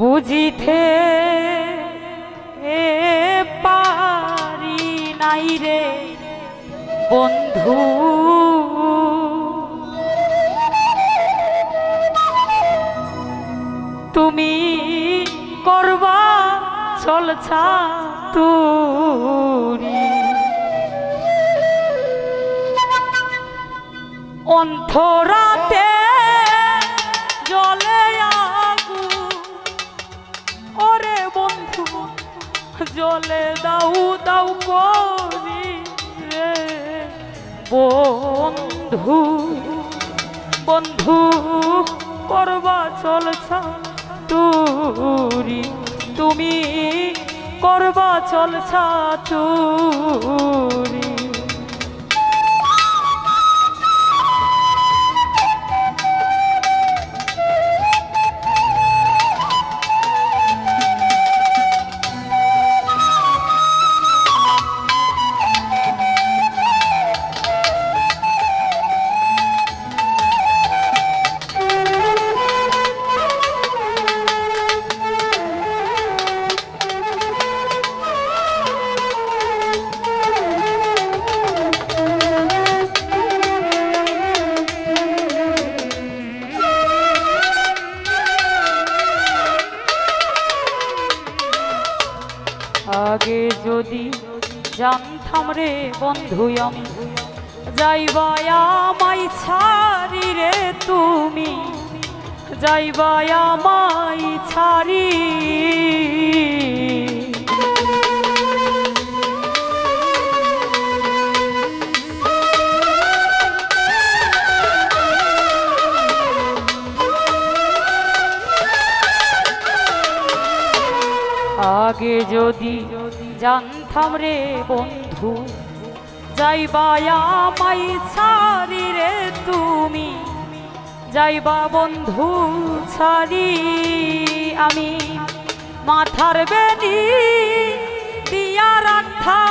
বুঝিতে পারি নাই রে বন্ধু। তুমি করবা চলছা তুরি অন্তরাতে জলে দাউ দাউ করি রে। বন্ধু বন্ধু করবা চলছা তুরি তুমি করবা চলছা তুরি আগে যদি জানতাম রে বন্ধু আমি যাইবা আমাই ছাড়ি রে তুমি যাইবা আমাই আগে যদি জানতাম রে বন্ধু, যাইবা আমাই ছাড়ি রে তুমি, যাইবা বন্ধু ছাড়ি আমি। মাথার বেদি দিয়া রাখা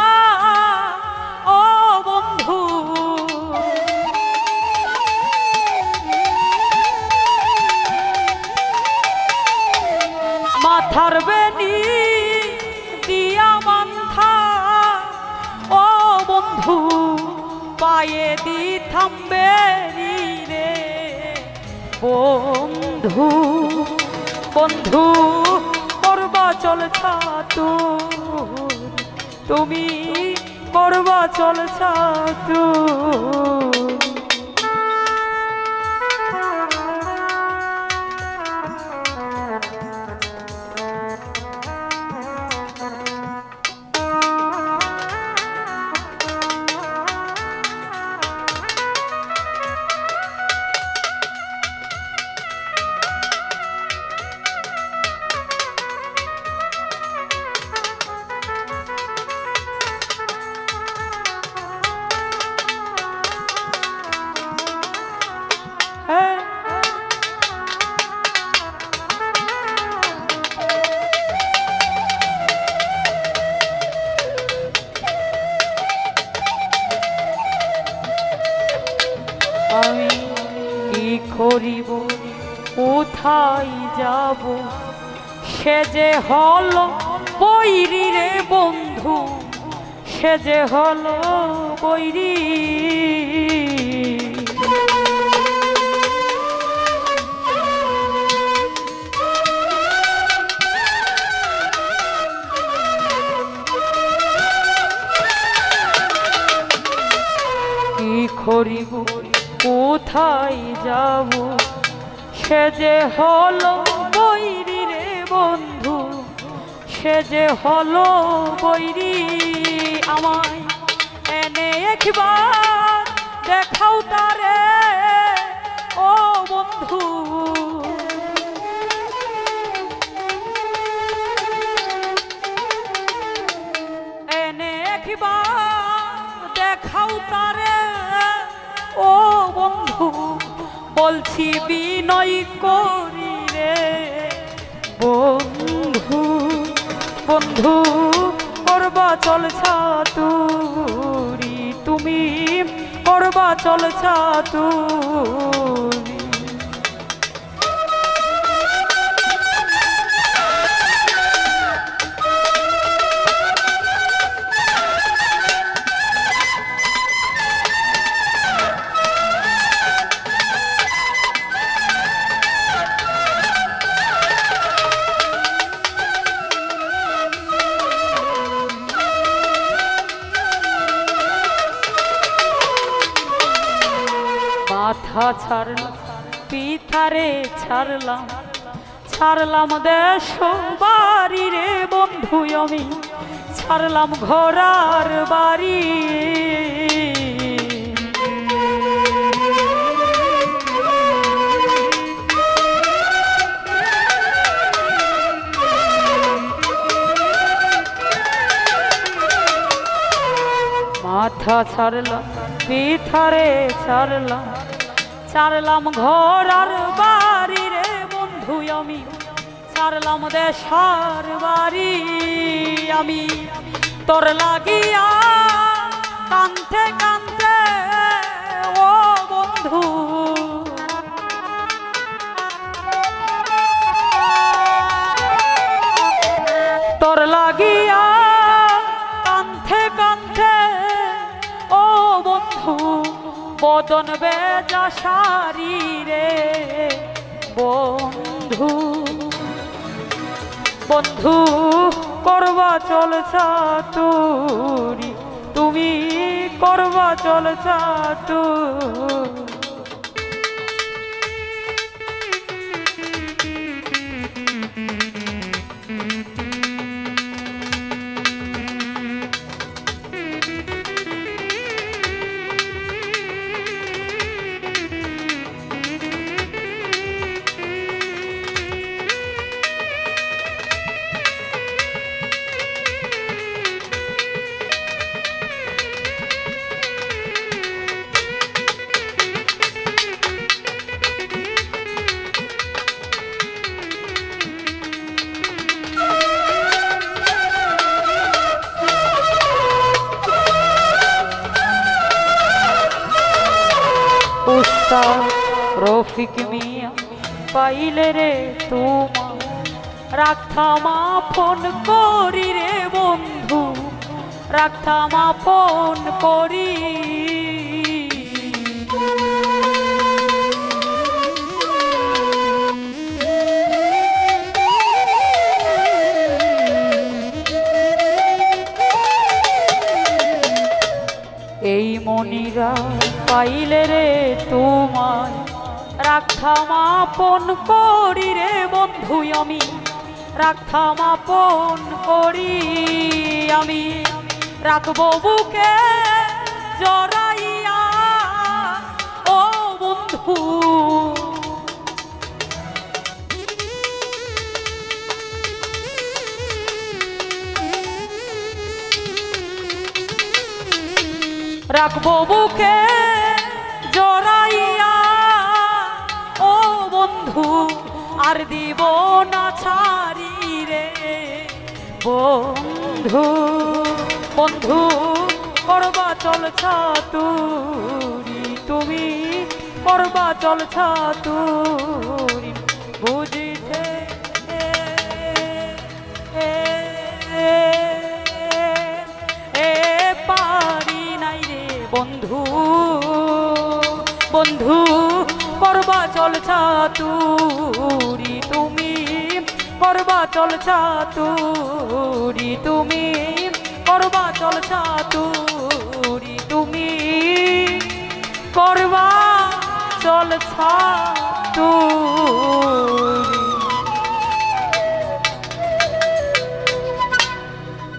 পায়ে দি থামবে রে বন্ধু বন্ধু করবা চলছা তুই তুমি করবা চলছা সে যে হলো বৈরি রে বন্ধু, সে যে হলো বৈরি। করিব, কোথায় যাব? সে যে হলো বন্ধু, সে যে হলো বৈরি আমায়, এনে একবার দেখাও তারে। ও বন্ধু, এনে একবার দেখাও তারে। ও বন্ধু, বলছি বিনয় করি বন্ধু বন্ধু করবা চলছা তুরি তুমি করবা চলছা তুরি ছাড়লাম পিঠারে ছাড়লাম ছাড়লাম দেশ বাড়ি রে বন্ধু আমি, ছাড়লাম ঘোড়ার বাড়ি। মাথা ছাড়লাম, পিঠারে ছাড়লাম ছাড়লাম ঘর আর বাড়ি রে বন্ধু আমি। চারলাম দেশার বাড়ি আমি। তোর লাগিয়া কান্তে কান্তে বদন বেজা সারি রে বন্ধু। বন্ধু করবা চলছা তুরি তুমি করবা চলছা তুরি উস্তাদ রফিক মিয়া পাইলে রে তোমার রাখামা ফোন করি রে বন্ধু রাখামা ফোন করি এই মনিরা পাইলে রে তোমার রাখা রাখামাপন করি রে বন্ধু আমি। রাখামাপন করি আমি। রাখব বুকে জড়াইয়া রাখব বুকে জড়াইয়া। ও বন্ধু, আর দিব না ছাড়ি রে। বন্ধু বন্ধু, করবা চলছা তুমি, করবা চলছা তুরি করবা চাতুরি তুমি করবা চল চাতুরি তুমি। করবা চল তুরি